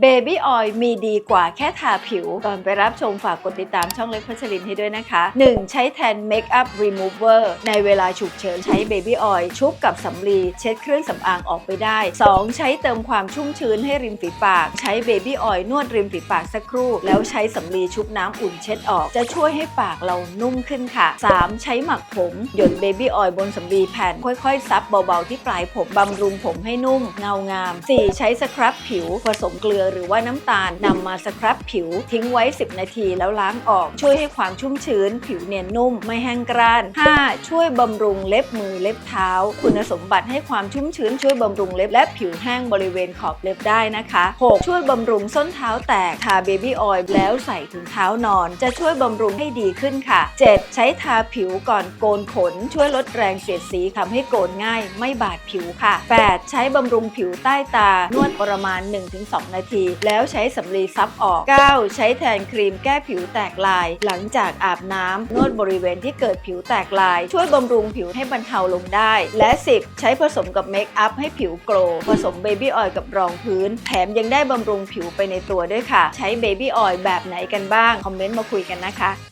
เบบี้ออยล์มีดีกว่าแค่ทาผิวก่อนไปรับชมฝากกดติดตามช่องเล็กพัชรินให้ด้วยนะคะ 1. ใช้แทนเมคอัพรีมูเวอร์ในเวลาฉุกเฉินใช้เบบี้ออยล์ชุบกับสำลีเช็ดเครื่องสำอางออกไปได้ 2. ใช้เติมความชุ่มชื้นให้ริมฝีปาก ใช้เบบี้ออยล์นวดริมฝีปากสักครู่ แล้วใช้สำลีชุบน้ำอุ่นเช็ดออก จะช่วยให้ปากเรานุ่มขึ้นค่ะ 3. ใช้หมักผมหยดเบบี้ออยล์บนสำลีแผ่นค่อยๆ ซับเบาๆที่ปลายผมบำรุงผมให้นุ่มเงางาม 4. ใช้สครับผิวผสมเกลือหรือว่าน้ำตาลนำมาสครับผิวทิ้งไว้ 10 นาทีแล้วล้างออก ช่วยให้ความชุ่มชื้น ผิวเนียนนุ่ม ไม่แห้งกร้าน 5. ช่วยบำรุงเล็บมือเล็บเท้า คุณสมบัติให้ความชุ่มชื้นช่วยบำรุงเล็บและผิวแห้งบริเวณขอบเล็บได้นะคะ 6. ช่วยบำรุงส้นเท้าแตกทาเบบี้ออยล์แล้วใส่ถุงเท้านอน จะช่วยบำรุงให้ดีขึ้นค่ะ 7. ใช้ทาผิวก่อนโกนขน ช่วยลดแรงเสียดสีทำให้โกนง่าย ไม่บาดผิวค่ะ 8. ใช้บำรุงผิวใต้ตานวดประมาณ 1-2 นาทีแล้วใช้สำลีซับออก 9. ใช้แทนครีมแก้ผิวแตกลาย หลังจากอาบน้ำนวดบริเวณที่เกิดผิวแตกลาย ช่วยบำรุงผิวให้บรรเทาลงได้ และ 10 ใช้ผสมกับเมคอัพให้ผิวโกลผสมเบบี้ออยล์กับรองพื้น แถมยังได้บำรุงผิวไปในตัวด้วยค่ะ ใช้เบบี้ออยล์แบบไหนกันบ้าง คอมเมนต์มาคุยกันนะคะ